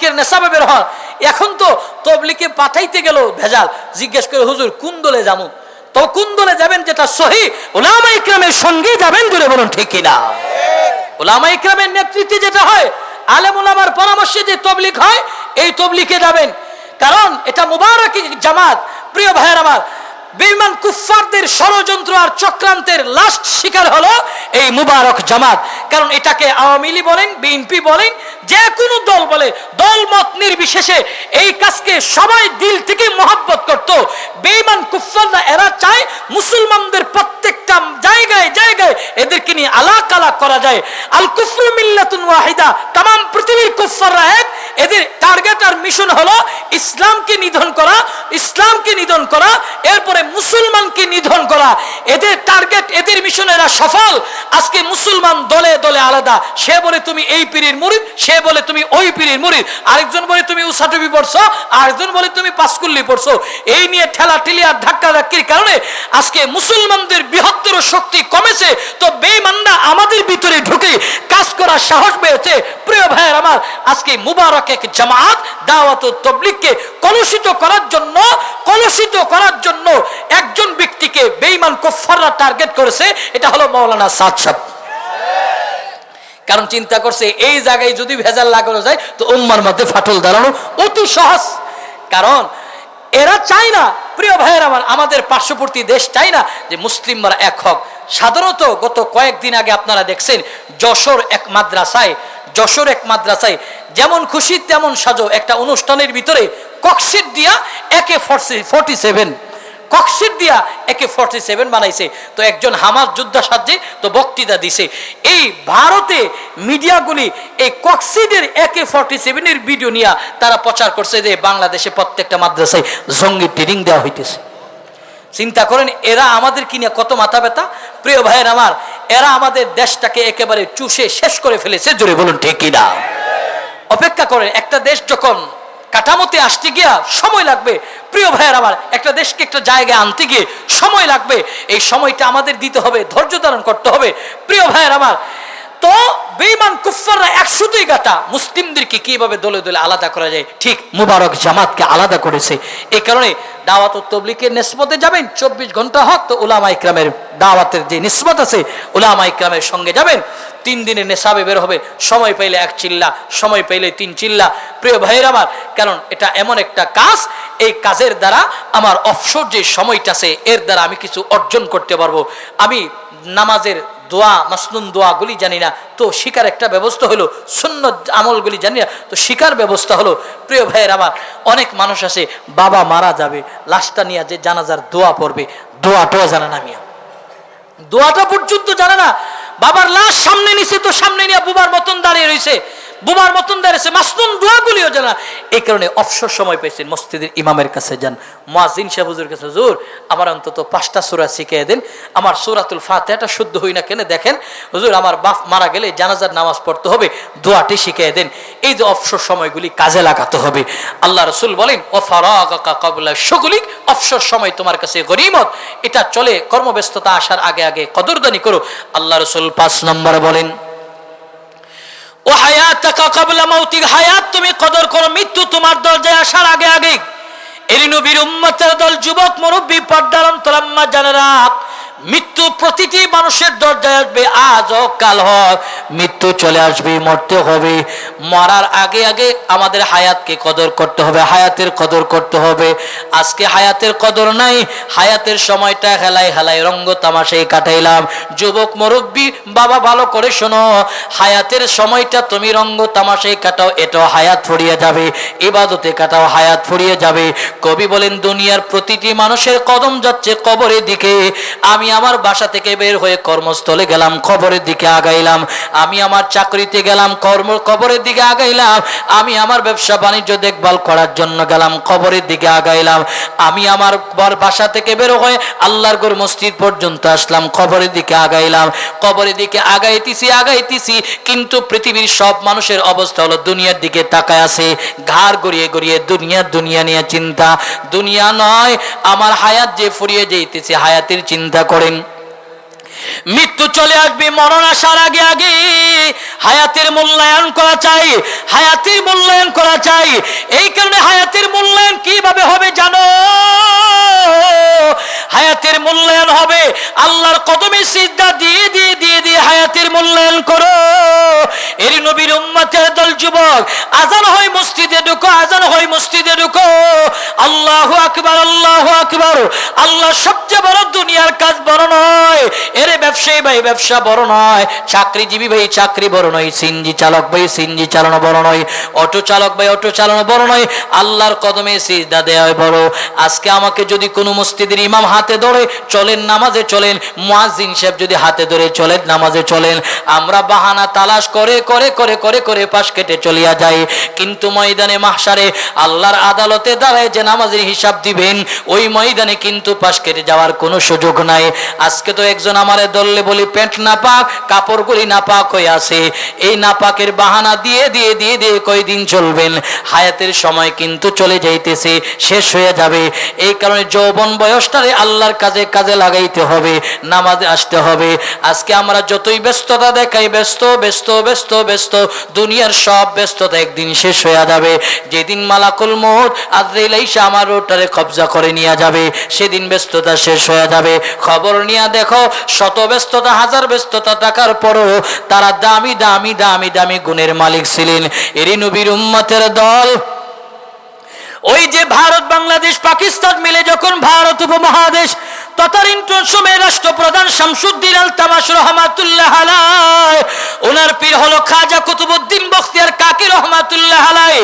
তবলিকের নেশাবে বের হওয়ার এখন তো তবলিকে পাঠাইতে গেল ভেজাল। জিজ্ঞেস করে, হুজুর, কোন দলে যাব? তো কোন দলে যাবেন যেটা সহি? ওলামা ইকরামের সঙ্গে যাবেন বলে বলুন, ঠিক কিনা ওলামা ইকরামের নেতৃত্বে যেটা হয়, আলেম ওলামার পরামর্শে যে তবলিক হয়, এই তবলিকে যাবেন। কারণ এটা মুবারক জামাত। প্রিয় ভাইয়ের আমার বেইমান কুফফারদের ষড়যন্ত্র আর চক্রান্তের লাস্ট শিকার হলো এই মুবারক জামাত। কারণ এটাকে আওয়ামী লীগ বলেন, বিএনপি বলেন যে কোনো দল বলে দল মত নির্বিশেষে এই কাজকে সবাই দিল থেকে মহাব্বত করত। বেইমান কুফফাররা এরা চায় মুসলমানদের প্রত্যেকটা জায়গায় জায়গায় এদেরকে নিয়ে আলাক আলাক করা যায়। আল কুফরু মিল্লাতুন ওয়াহিদা তাম পৃথিবীর কুফফাররা এক এদের টার্গেট আর মিশন হলো ইসলামকে নিধন করা, ইসলামকে নিধন করা, এরপরে মুসলমানকে নিধন করা। এদের টার্গেট এদের মিশন এরা সফল। আজকে মুসলমান দলে দলে আলাদা। সে বলে তুমি এই পীরের সে বলে তুমি ওই পীরের আরেকজন বলে তুমি উষাটুবি পড়ছো, আরেকজন বলে তুমি পাসকুল্লি পড়ছো। এই নিয়ে ঠেলা ঠেলি আর ধাক্কা ধাক্কির কারণে আজকে মুসলমানদের বৃহত্তর শক্তি কমেছে। তো বেইমানরা আমাদের ভিতরে ঢুকে কাজ করার সাহস পেয়েছে। প্রিয় ভাইয়ের আমার আজকে মুবারক এক জামাত দাওয়াত ও তবলিগকে কলুষিত করার জন্য, কলুষিত করার জন্য একজন ব্যক্তিকে বেইমান কোফাররা টার্গেট করেছে, এটা হলো মৌলানা সাদ সাহেব। কারণ চিন্তা করছে, এই জায়গায় যদি ভেজাল লাগানো যায়, তো উম্মার মধ্যে ফাটল দাঁড়ানো অতি সহজ। কারণ এরা চায় না, প্রিয় ভাইয়ের আমার, আমাদের পার্শ্ববর্তী দেশ চায় না যে মুসলিমরা এক হক। সাধারণত গত কয়েকদিন আগে আপনারা দেখছেন, যশোর এক মাদ্রাসায় যশোর এক মাদ্রাসায়। যেমন খুশি, তেমন সাজো। একটা অনুষ্ঠানের ভিতরে ককশিট দিয়া একে ফর্টি সেভেন। ককশিট দিয়া একে ফর্টি সেভেন বানাইছে। তো একজন হামাস যোদ্ধা সাহায্যে তো বক্তৃতা দিছে। এই ভারতে মিডিয়াগুলি এই ককসিডের একে ফর্টি সেভেনের ভিডিও নিয়ে তারা প্রচার করছে যে বাংলাদেশে প্রত্যেকটা মাদ্রাসায় জঙ্গি ট্রেনিং দেওয়া হইতেছে। চিন্তা করেন, এরা আমাদের কি নিয়ে কত মাথা ব্যথা প্রিয় ভাইয়ের আমার, এরা আমাদের দেশটাকে একেবারে চুষে শেষ করে ফেলেছে, জোরে বলুন ঠিকই না অপেক্ষা করেন, একটা দেশ যখন কাঠামোতে আসতে গিয়া সময় লাগবে, প্রিয় ভাইয়ের আমার, একটা দেশকে একটা জায়গায় আনতে গিয়ে সময় লাগবে, এই সময়টা আমাদের দিতে হবে, ধৈর্য ধারণ করতে হবে। প্রিয় ভাইয়ের আমার, তো বেইমান কুফাররা একশোতেই গাটা মুসলিমদেরকে কীভাবে দলে দলে আলাদা করা যায়? ঠিক মুবারক জামাতকে আলাদা করেছে। এই কারণে দাওয়াত তবলিকের নিসবতে যাবেন, চব্বিশ ঘণ্টা হক তো উলামা ইকরামের দাওয়াতের যে নিসবত আছে উলামা ইকরামের সঙ্গে যাবেন। তিন দিনের নেশাবে বের হবে, সময় পাইলে এক চিল্লা, সময় পাইলে তিন চিল্লা। প্রিয় ভাইয়ের আমার, কারণ এটা এমন একটা কাজ, এই কাজের দ্বারা আমার অবসর যে সময়টা আছে, এর দ্বারা আমি কিছু অর্জন করতে পারব। আমি নামাজের দোয়া, মাসনুন দোয়াগুলি জানি না। তো শিকার একটা ব্যবস্থা হলো শূন্য আমলগুলি জানি না। তো শিকার ব্যবস্থা হলো, প্রিয় ভাইয়ের আমার, অনেক মানুষ আছে, বাবা মারা যাবে, লাশটা নিয়ে যে জানাজার দোয়া পড়বে, দোয়াটাও জানে না মিয়া। দোয়াটা পর্যন্ত জানে না। বাবার লাশ সামনে নিছে তো সামনে নিয়ে বুবার মতন দাঁড়িয়ে রয়েছে বুবার মতন দাঁড়িয়েছে। মাসনুন দোয়াগুলিও জানা এই কারণে অবসর সময় পেয়েছেন মসজিদের ইমামের কাছে যান। মোয়াজিন সাহুজুর কাছে, হুজুর, আমার অন্তত পাঁচটা সুরা শিখিয়ে দেন। আমার সুরাতুল ফাতেহাটা শুদ্ধ হই না কেন? দেখেন, হুজুর, আমার বাপ মারা গেলে জানাজার নামাজ পড়তে হবে। দোয়াটি শিখিয়ে দেন। এই যে অবসর সময়গুলি কাজে লাগাতে হবে। আল্লাহ রসুল বলেন ও কাবলা সগুলিক অবসর সময় তোমার কাছে গরিমত। এটা চলে কর্মব্যস্ততা আসার আগে আগে কদরদানি করো। আল্লাহ রসুল পাঁচ নম্বরে বলেন ও হায়াত কাবলা মৌতিক হায়াত, তুমি কদর করো, মৃত্যু তোমার দরজায় আসার আগে আগে। এরি নবীর উম্মতের দল, যুবক, মুরব্বী, পর্দার অন্তরাম্মা, জানেরা, মৃত্যু প্রতিটি মানুষের দরজায় আসবে আজ হোক কাল হোক মৃত্যু চলে আসবে, মরতে হবে। মরার আগে আগে আমাদের হায়াতকে কদর করতে হবে, হায়াতের কদর করতে হবে। আজকে হায়াতের কদর নাই, হায়াতের সময়টা হেলাই হেলাই রঙ্গ তামাশাই কাটাইলাম। যুবক, মুরব্বী, বাবা, ভালো করে শোনো, হায়াতের সময়টা তুমি রঙ্গ তামাশাই কাটাও, এটাও হায়াত ফুরিয়ে যাবে। ইবাদতে কাটাও, হায়াত ফুরিয়ে যাবে। কবি বলেন, দুনিয়ার প্রতিটি মানুষের কদম যাচ্ছে কবরের দিকে। আমি আমার বাসা থেকে বের হয়ে কর্মস্থলে গেলাম, কবরের দিকে আগাইলাম। আমি আমার চাকরিতে গেলাম, কর্ম, কবরের দিকে আগাইলাম। আমি আমার ব্যবসা বাণিজ্য দেখভাল করার জন্য গেলাম, কবরের দিকে আগাইলাম। আমি আমার বাসা থেকে বের হয়ে আল্লাহর গোর মসজিদ পর্যন্ত আসলাম, কবরের দিকে আগাইলাম। কবরের দিকে আগাইতেছি আগাইতেছি, কিন্তু পৃথিবীর সব মানুষের অবস্থা হলো দুনিয়ার দিকে তাকায় আছে। ঘাড় গড়িয়ে গড়িয়ে দুনিয়া দুনিয়া নিয়ে চিন্তা। দুনিয়া নয়, আমার হায়াত যে ফুরিয়ে যাইতেছে, হায়াতের চিন্তা করেন। মৃত্যু চলে আসবে, মরণ আসার আগে আগে। হায়াতের মূল্যায়ন করা চাই, হায়াতের মূল্যায়ন করা চাই। এই কারণে হায়াতের মূল্যায়ন কীভাবে হবে জানো? হায়াতের মূল্যায়ন হবে, আল্লাহর কদমে সিদ্ধা দিয়ে দিয়ে দিয়ে দিয়ে হায়াতের মূল্যায়ন করো। এর নবীর উম্মতের দল যুবক, আজান হয় মসজিদে ঢুকো, আজান হয় মসজিদে ঢুকো। আল্লাহু আকবার আল্লাহু আকবার। আল্লাহ সবচেয়ে বড় দুনিয়ার কাজ বড় নয়। এরে ব্যবসায়ী ভাই, ব্যবসা বড় নয়। চাকরিজীবী ভাই, চাকরি বড় নয়। সিনজি চালক ভাই সিনজি চালানো বড় নয়। অটো চালক ভাই, অটো চালানো বড় নয়। আল্লাহর কদমে সিজদা দেওয়া বড়। আজকে আমাকে যদি কোনো মসজিদের ইমাম হাতে ধরে, চলেন নামাজে চলেন, মুয়াজ্জিন সাহেব যদি হাতে ধরে চলেন নামাজে চলেন। আমরা বাহানা তালাশ করে করে করে করে করে পাশ কেটে চলিয়া যাই। কিন্তু ময়দানে মাহসারে আল্লাহর আদালতে দাঁড়ায় যে নামাজের হিসাব দিবেন, ওই ময়দানে কিন্তু পাশ কেটে যাওয়ার কোনো সুযোগ নাই। আজকে তো একজন আমারে দললে বলি, প্যান্ট না পাক কাপড়গুলি না পাক হয়ে আছে। এই নাপাকের বাহানা দিয়ে দিয়ে দিয়ে দিয়ে কয়দিন চলবেন? হায়াতের সময় কিন্তু চলে যাইতেছে, শেষ হয়ে যাবে। এই কারণে যৌবন বয়সটারে আল্লাহর কাজে কাজে লাগাইতে হবে, নামাজে আসতে হবে। আজকে আমরা যতই ব্যস্ততা দেখাই, ব্যস্ত ব্যস্ত ব্যস্ত ব্যস্ত, দুনিয়ার সব ব্যস্ততা একদিন শেষ হয়ে যাবে। যেদিন মালাকুল মোট আজরাইল আইসা আমার রোডটারে কবজা করে নিয়ে যাবে, সেদিন ব্যস্ততা শেষ হয়ে যাবে। খবর নিয়ে দেখো, শত ব্যস্ততা, হাজার ব্যস্ততা থাকার পরও তারা দামি দামি দামি দামি গুণের মালিক ছিলেন। এরই নবীর উম্মতের দল। ওই যে ভারত, বাংলাদেশ, পাকিস্তান মিলে যখন ভারত উপমহাদেশ ততারিন্তন সময় রাষ্ট্রপ্রধান শামসুদ্দিন আল তামাস রহমাতুল্লাহ আলাই ওনার পীর হলো খাজা কুতুবুদ্দিন বখতিয়ার কাকি রহমাতুল্লাহ আলাই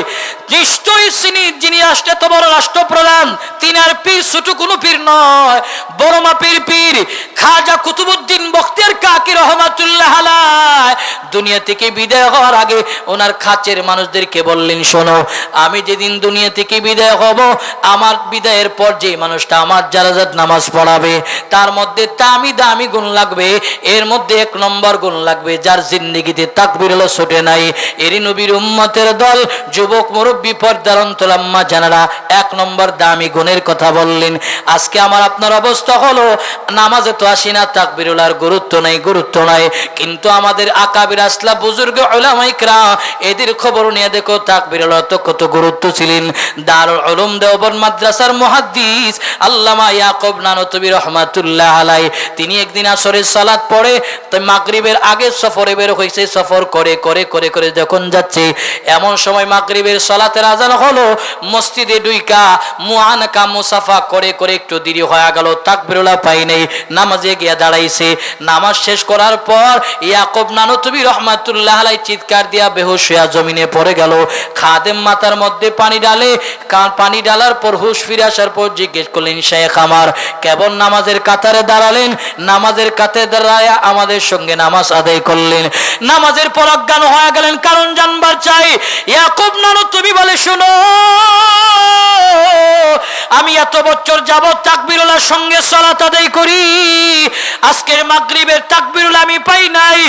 নিশ্চয়ই তিনি যিনি রাষ্ট্র এত বড় রাষ্ট্রপ্রধান, তিনার পীর ছোট কোনো পীর নয়। বড় মাপের পীর খাজা কুতুবুদ্দিন বখতিয়ার কাকি রহমাতুল্লাহ আলাই দুনিয়া থেকে বিদায় হওয়ার আগে ওনার খাচের মানুষদেরকে বললেন, শোনো, আমি যেদিন দুনিয়া থেকে বিদায় হব, আমার বিদায়ের পর যে মানুষটা আমার জানাজাত নামাজ পড়াবে তার মধ্যে দামি দামি গুণ লাগবে, এর মধ্যে এক নম্বর গুণ লাগবে, যার জিন্দিগিতে তাকবির হলো ছোটে নাই। এরই নবীর উম্মতের দল, যুবক, মুরব্বী, পর্দার অন্তরাম্মা জানারা এক নম্বর দামি গুণের কথা বললেন। আজকে আমার আপনার অবস্থা হলো, নামাজে তো আসি না তাকবিরুলার গুরুত্ব নাই গুরুত্ব নাই। কিন্তু আমাদের আকাবির আসলা বুজুর্গ ওলামাইকরা এদের খবর নিয়ে দেখো তাকবিরুল্লাহ তো কত গুরুত্ব ছিলেন। দারুল উলুম দেওবন্দ মাদ্রাসার মুহাদ্দিস আল্লামা ইয়াকুব নানতবি রহমাতুল্লাহ আলাই তিনি একদিন আসরের সালাত পড়ে, তো মাগরিবের আগে সফরে বের হয়েছে সফর করে করে করে করে যখন যাচ্ছে, এমন সময় মাগরিবের সালাতের আজান হলো, মসজিদে ডুইকা, মুআনাকা, মুসাফা করে করে একটু দেরি হয়ে গেল পাই নেই, নামাজে গিয়া দাঁড়াইছে। নামাজ শেষ করার পর ইয়াকুব নানতবি রহমাতুল্লাহ আলাই চিৎকার দিয়া বেহুশ জমিনে পড়ে গেল। খাদেম মাথার মধ্যে পানি ডালে পানি ডালার পর হুশ ফিরে আসার পর জিজ্ঞেস করলেন, শেখ আমার, কেবল নামাজের কাতারে দাঁড়ালেন, নামাজের কাতে দাঁড়ায় আমাদের সঙ্গে নামাজ আদায় করলেন। নামাজের পরজ্ঞান হয়ে গেলেন, কারণ জানবার চাই, ইয়াকুব নানু তুমি বলে শোনো। আমি এত বছর যাবৎ তাকবিরুল্লাহর সঙ্গে সলাত আদায় করি, আজকের মাগরিবের তাকবিরুল্লাহ আমি পাই নাই।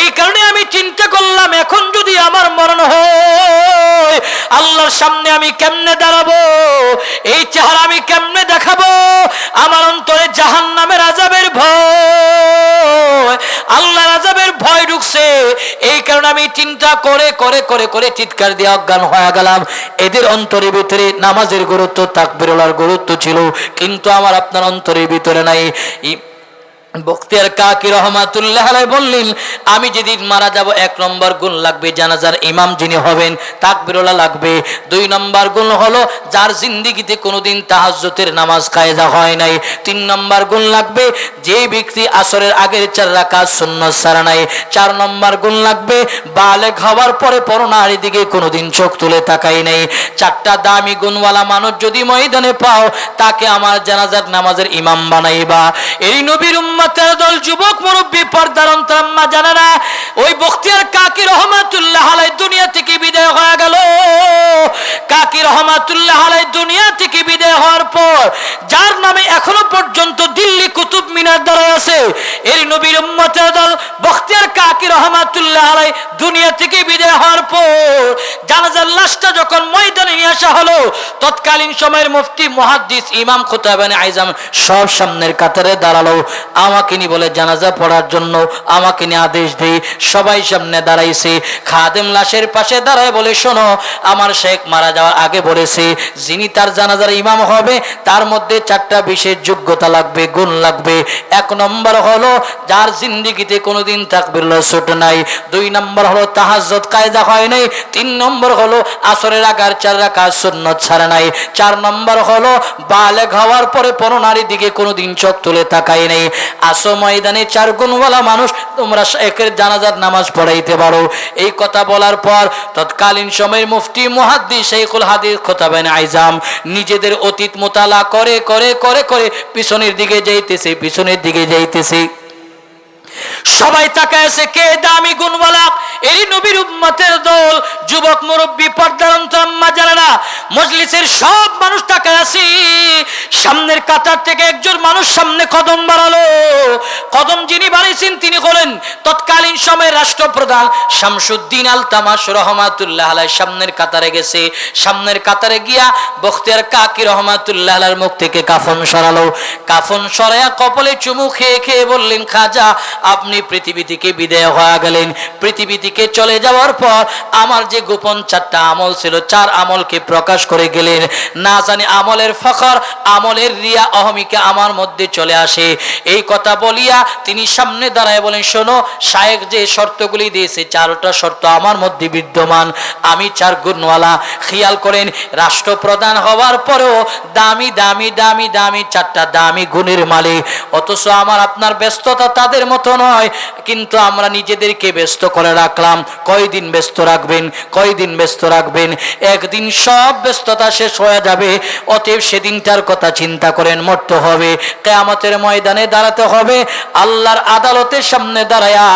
এই কারণে আমি চিন্তা করলাম, এখন যদি আমার মরণ হয়, আল্লাহর সামনে আমি কেমনে দাঁড়াবো? এই চেহারা আমি কেমনে দেখাবো? আমার অন্তরে জাহান নামের আজাবের ভয়, আল্লাহর আজাবের ভয় ঢুকছে। এই কারণে আমি চিন্তা করে করে করে করে চিৎকার দিয়ে অজ্ঞান হয়ে গেলাম। এদের অন্তরের ভিতরে নামাজের গুরুত্ব, তাকবিরুল্লাহর গুরুত্ব ছিল কিন্তু আমার আপনার অন্তরের ভিতরে নাই। বক্তিয়ার কাকি রহমাতুল্লাহ বললেন, আমি যেদিন মারা যাব, এক নম্বর গুণ লাগবে জানাজার ইমাম যিনি হবেন তাকবিরুল্লাহ লাগবে। দুই নম্বর গুণ হলো, যার জিন্দিগিতে কোনোদিন তাহাজ্জুতের নামাজ কায়দা হয় নাই। তিন নম্বর গুণ লাগবে, যে ব্যক্তি আসরের আগের চার রাকাত শূন্য সারা নাই। চার নম্বর গুণ লাগবে, বালেগ হওয়ার পরে পরনারী দিকে কোনোদিন চোখ তুলে তাকাই নাই। চারটা দামি গুণওয়ালা মানুষ যদি ময়দানে পাও, তাকে আমার জানাজার নামাজের ইমাম বানাইবা। এই নবীর উম্মতের দল যুবক মুরব্বী পর্দার অন্তরাম্মা জানারা ওই বখতিয়ার কাকি রহমাতুল্লাহ আলাই দুনিয়া থেকে বিদায় হয়ে গেল। কাকি রহমাতুল্লাহ আলাই দুনিয়া থেকে বিদায় হওয়ার পর, যার নামে এখনও পর্যন্ত দিল্লি কুতুব মিনার দ্বারা আছে এই নবীর দল বখতিয়ার কাকি রহমাতুল্লাহ আলাই দুনিয়া থেকে বিদায় হওয়ার পর, জানাজার লাশটা যখন ময়দানে নিয়ে আসা হলো, তৎকালীন সময়ের মুফতি, মুহাদ্দিস ইমাম খুতাবান আইজাম সব সামনের কাতারে দাঁড়াল। আমাকে নি বলে, জানাজা পড়ার জন্য আমাকে নিয়ে আদেশ দেই সবাই সামনে দাঁড়াইছে। খাদেম লাশের পাশে দাঁড়ায় বলে, শোনো, আমার শেখ মারা যাওয়ার আগে বলেছে, যিনি তার জানাজার ইমাম হবে, তার মধ্যে চারটা বিশেষ যোগ্যতা লাগবে, গুণ লাগবে। এক নম্বর হলো, যার জিন্দিগিতে কোনোদিন তাকবির ছোট নাই। দুই নম্বর হলো তাহাজ্জত কায়দা হয় নাই। তিন নম্বর হলো, আসরের আগার চার রাখা সুন্নত ছাড়া নাই। চার নম্বর হলো, বালেগ হওয়ার পরে পরনারী দিকে কোনোদিন চোখ তুলে তাকায় নেই। আসো ময়দানে চার গুণওয়ালা মানুষ, তোমরা একের জানাজার নামাজ পড়াইতে পারো। এই কথা বলার পর তৎকালীন সময়ের মুফতি মুহাদ্দিস শেখুল হাদিস খোতাবেন আইজাম নিজেদের অতীত মোতালা করে করে করে করে পিছনের দিকে যাইতেছে, পিছনের দিকে যাইতেছে। সবাই তাকায় আছে, কে দামি গুণওয়ালা? এই নবীর উম্মতের দল। যুবক, মুরব্বী, পর্দার অন্তরাম্মা জানেনা মজলিসের সব মানুষ তাকায় আছে। সামনের কাতার থেকে একজন মানুষ সামনে কদম বাড়ালো। কদম যিনি বাড়িয়েছেন তিনি হলেন তৎকালীন সময়ের রাষ্ট্রপ্রধান শামসুদ্দিন আল তামাস রহমাতুল্লাহ আলাই সামনের কাতারে গেছে। সামনের কাতারে গিয়া বখতিয়ার কাকি রহমাতুল্লাহ আলার মুখ থেকে কাফন সরালো। কাফন সরাইয়া কপলে চুমু খেয়ে খেয়ে বললেন, খাজা আপনি পৃথিবী থেকে বিদায় হয়ে গেলেন। পৃথিবী থেকে চলে যাওয়ার পর আমার যে গোপন চারটা আমল ছিল, চার আমলকে প্রকাশ করে গেলেন। না জানি আমলের ফখর, আমলের রিয়া অহমিকা আমার মধ্যে চলে আসে। এই কথা বলিয়া তিনি সামনে দাঁড়ায় বলেন, শোনো, শায়েক যে শর্তগুলি দিয়েছে, চারটা শর্ত আমার মধ্যে বিদ্যমান। আমি চার গুণওয়ালা। খেয়াল করেন, রাষ্ট্রপ্রধান হওয়ার পরেও দামি দামি দামি দামি চারটা দামি গুণের মালিক। অথচ আমার আপনার ব্যস্ততা তাদের মতো নয়, কিন্তু আমরা নিজেদেরকে ব্যস্ত করে রাখলাম। কয়দিন ব্যস্ত রাখবেন? কয়দিন ব্যস্ত রাখবেন? একদিন সব ব্যস্ততা শেষ হয়ে যাবে, অতএব সেদিনটার কথা চিন্তা করেন, মরতে হবে। কেয়ামতের ময়দানে দাঁড়াতে হবে, আল্লাহর আদালতের সামনে দাঁড়ায়া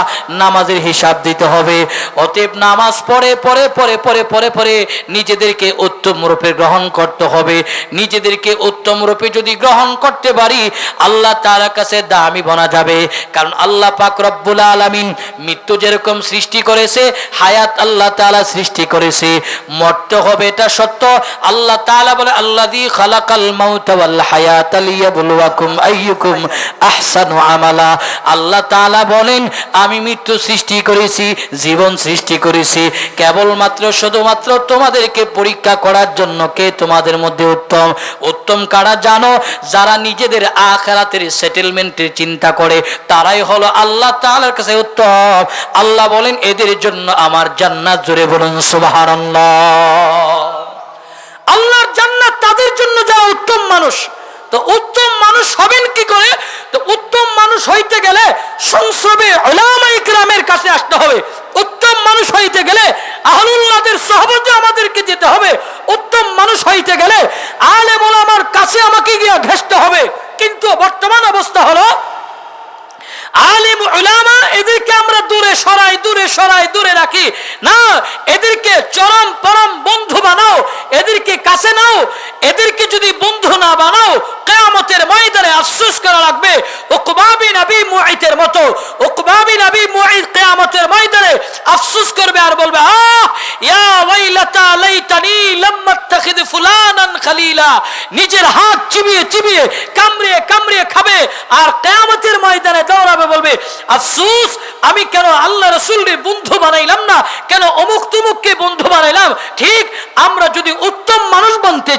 নামাজের হিসাব দিতে হবে। অতএব নামাজ পড়ে পড়ে পড়ে পড়ে পড়ে পড়ে নিজেদেরকে উত্তম রূপে গ্রহণ করতে হবে। নিজেদেরকে উত্তম রূপে যদি গ্রহণ করতে পারি, আল্লাহ তার কাছে দামি বনা যাবে। কারণ আল্লাহ পাক রব্বুল আলামিন মৃত্যু যেরকম সৃষ্টি করেছে, হায়াত আল্লাহ তাআলা সৃষ্টি করেছে। মরতে হবে, এটা সত্য। আল্লাহ তাআলা বলে, আল্লাযী খালাকাল মাউতা ওয়াল হায়াতা লিয়াবলুয়াকুম আইয়ুকুম আহসানু আমালা। আল্লাহ তাআলা বলেন, আমি মৃত্যু সৃষ্টি করেছি, জীবন সৃষ্টি করেছি। কেবলমাত্র, শুধুমাত্র তোমাদেরকে পরীক্ষা করার জন্য কে তোমাদের মধ্যে উত্তম? উত্তম কারা জানো? যারা নিজেদের আখেরাতের সেটেলমেন্টের চিন্তা করে, তারাই হলো আল্লাহ তাআলার কাছে উত্তম। আল্লাহ বলেন, এদের জন্য আমার জান্নাত জুড়ে বলুন, সুবহানাল্লাহ। আল্লাহর জান্নাত তাদের জন্য যারা উত্তম মানুষ, তো উত্তম মানুষ হবেন কি করে? তো উত্তম মানুষ হইতে গেলে সংসবে ওলামা ইকরামের কাছে আসতে হবে। উত্তম মানুষ হইতে গেলে আহলুল্লাহদের সহবতে আমাদেরকে যেতে হবে। উত্তম মানুষ হইতে গেলে আলেম ওলামার কাছে আমাকে গিয়ে ঘেসতে হবে। কিন্তু বর্তমান অবস্থা হলো আলিম উলামা এদেরকে আমরা দূরে সরাই দূরে সরাই, দূরে রাখি। না, এদেরকে চরম পরম বন্ধু বানাও, এদেরকে কাছে নাও এদেরকে যদি বন্ধু না বানাও, কেয়ামতের ময়দানে আফসোস করা লাগবে। উকবাবি নবী মুঈতের মতো উকবাবি নবী মুঈত কেয়ামতের ময়দানে আফসোস করবে আর বলবে, আহ, ইয়া ওয়াইলাতা লাইতানি লাম আত্তাখিদ ফুলানান খালিলা। নিজের হাত চিবিয়ে চিবিয়ে, কামড়িয়ে কামড়িয়ে খাবে আর কেয়ামতের ময়দানে দৌড়াবে, বলবে, আফসুস, আমি কেন আল্লাহ রসুলকে বন্ধু বানাইলাম না? কেন অমুক তুমুককে বন্ধু বানাইলাম? ঠিক, আমরা যদি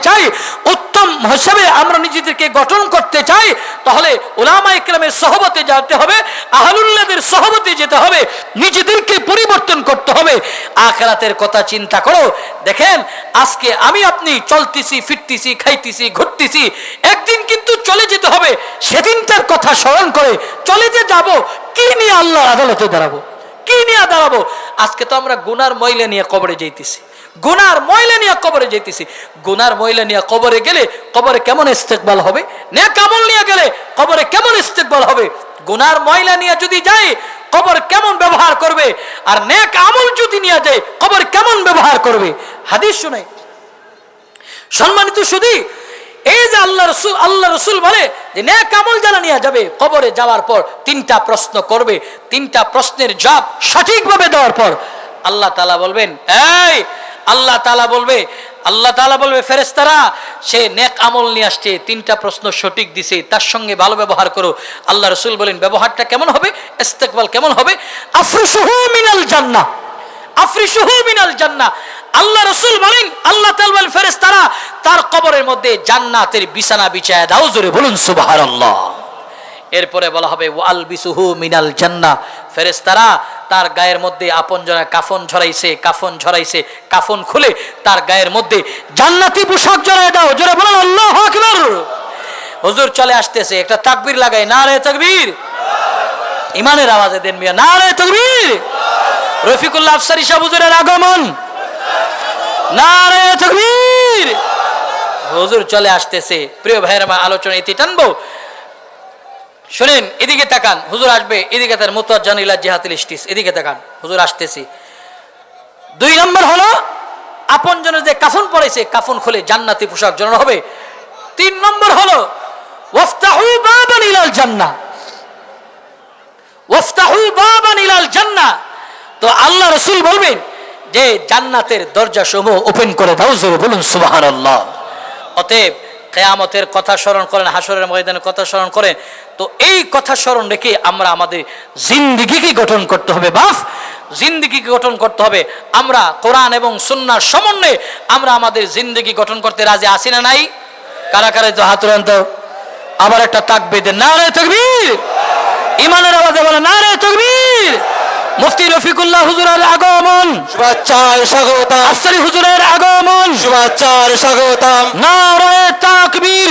চাই, উত্তম হিসাবে আমরা নিজেদেরকে গঠন করতে চাই, তাহলে ওলামা ইকরামের সহবতে যেতে হবে, আহলুল্লাদের সহবতে যেতে হবে, নিজেদেরকে পরিবর্তন করতে হবে। আখেরাতের কথা চিন্তা করো। দেখেন, আজকে আমি আপনি চলতেছি, ফিরতেছি, খাইতেছি, ঘুরতেছি, একদিন কিন্তু চলে যেতে হবে সেদিনটার কথা স্মরণ করে চলে যে যাব, কি নিয়ে আল্লাহর আদালতে দাঁড়াবো? কি নিয়ে দাঁড়াবো? আজকে তো আমরা গুনার ময়লা নিয়ে কবরে যাইতেছি। গুনার ময়লা নিয়ে কবরে যেতেছি গুনার ময়লা নিয়ে কবরে গেলে কবরে কেমন ইস্তেকবাল হবে? নে কামল নিয়ে গেলে কবরে কেমন ইস্তেকবাল হবে? গুনার ময়লা নিয়ে যদি যাই কবর কেমন ব্যবহার করবে? আর নেক আমল যদি নিয়ে যায়, কবর কেমন ব্যবহার করবে? হাদিস শুনে। সম্মানিত শুধু এই যে আল্লাহ রসুল আল্লাহ রসুল বলে যে ন্যাক আমল যারা নিয়ে যাবে, কবরে যাওয়ার পর তিনটা প্রশ্ন করবে। তিনটা প্রশ্নের জবাব সঠিকভাবে দেওয়ার পর আল্লাহ তালা বলবেন, এই আল্লাহ তালা বলবে, আল্লাহ তালা বলবে ফেরেস্তারা সে নেক আমল নিয়ে আসছে, তিনটা প্রশ্ন সঠিক দিছে, তার সঙ্গে ভালো ব্যবহার করো। আল্লাহ রসুল বলেন, ব্যবহারটা কেমন হবে? ইস্তেকবাল কেমন হবে? মিনাল মিনাল জান্নাহ। আল্লাহ রসুল বলেন তার কবরের মধ্যে জান্নাতের বিছানা দাও বলুন এরপরে বলা হবে, ওয়াল বিসুহু মিনাল জান্নাহ। ফেরেশতারা তার গায়ের মধ্যে আপন জনা কাফন ঝরাইছে কাফন ঝরাইছে, কাফন খুলে তার গায়ের মধ্যে জান্নাতি পোশাক জড়ায় দাও। জোরে বলুন, আল্লাহু আকবার! হুজুর চলে আসতেছে, একটা তাকবীর লাগাই না রে তাকবীর! ইমানের আওয়াজে দেন মিয়া না রে তাকবীর! রফিকুল্লাহ আফসারি সাহ হুজুরের আগমন না রে তাকবীর! হুজুর চলে আসতেছে, প্রিয় ভাইয়ের আলোচনা এতে টানবো। শোনেন, এদিকে তাকান। হুজুর আসবে, এদিকে তার মুতাজ্জান ইলা জিহাতুল ইস্তিস এদিকে তাকান। হুজুর আসতেছি। দুই নম্বর হলো আপন জনের যে কাফন পড়েছে, কাফন খুলে জান্নাতি পোশাক জন্য হবে। তিন নম্বর হলো, ওয়াফতাহু জান্নাহ ওয়াফতাহু বাবান ইলাল জান্নাহ তো আল্লাহ রাসূল বলবেন যে, জান্নাতের দরজা সমূহ ওপেন করে দাও, জোরে বলুন সুবহানাল্লাহ। অতএব কেয়ামতের কথা স্মরণ করেন হাসরের ময়দানের কথা স্মরণ করেন তো এই কথা স্মরণ রেখে আমরা আমাদের জিন্দিগিকে গঠন করতে হবে বাফ জিন্দিগিকে গঠন করতে হবে। আমরা কোরআন এবং সুন্নার সমন্বয়ে আমরা আমাদের জিন্দিগি গঠন করতে রাজি আসি না নাই? কারা কারা তো হাত তুলেন তো। আবার একটা তাকবে দেন না রে তকবীর। ইমানের আওয়াজে বলে না রে তকবীর। মুফতি রফিকুল্লাহ হুজুরের আগমন। শুভেচ্ছায় স্বাগতম। আফসারি হুজুরের আগমন। শুভেচ্ছার স্বাগতম। নারায়ে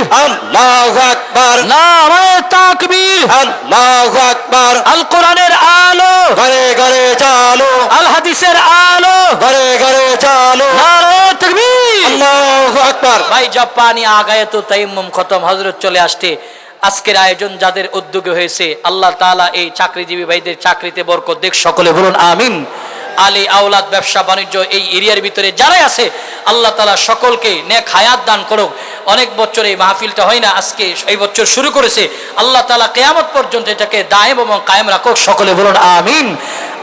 তাকবীর আল্লাহু আকবার। নারায়ে তাকবীর। আল্লাহু আকবার। আল কোরআনের আলো। ঘরে ঘরে চালো আল হাদিসের আলো। ঘরে ঘরে চালো নারায়ে তাকবীর। আল্লাহু আকবার। ভাই আগায় তো তাইম্মুম খতম। হজরত চলে আসতে আজকের আয়োজন যাদের উদ্যোগে হয়েছে আল্লাহ তাআলা এই চাকরিজীবী ভাইদের চাকরিতে বরকত দেখ সকলে বলুন আমিন। আলী আওলাদ ব্যবসা বাণিজ্য এই এরিয়ার ভিতরে যারাই আছে, আল্লাহ তালা সকলকে নেক হায়াত দান করুক। অনেক বছর এই মাহফিলটা হয় না, আজকে এই বছর শুরু করেছে। আল্লাহ তালা কেয়ামত পর্যন্ত এটাকে দায়েম এবং কায়েম রাখুক, সকলে বলুন আমিন।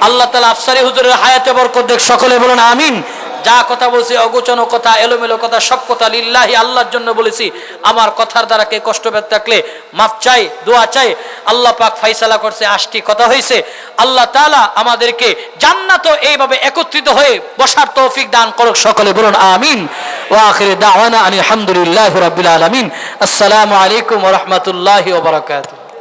আল্লাহ তালা আফসারে হুজুরের হায়াতে বরকত দেখ, সকলে বলুন আমিন। যা কথা বলছি অগোচন কথা, এলোমেলো কথা, সব কথা লিল্লাহি, আল্লাহর জন্য বলেছি। আমার কথার দ্বারা কে কষ্ট পেতে থাকলে মাফ চাই, দোয়া চাই। আল্লাহ পাক ফাইসালা করছে আশটি কথা হয়েছে আল্লাহ তাআলা আমাদেরকে জান্নাত এইভাবে একত্রিত হয়ে বসার তৌফিক দান করুক সকলে। বলুন, আমিন। ওয়া আখির দাওয়ানা আনিল হামদুলিল্লাহি রাব্বিল আলামিন। আসসালামু আলাইকুম রাহমাতুল্লাহি ওয়া বারাকাতুহু।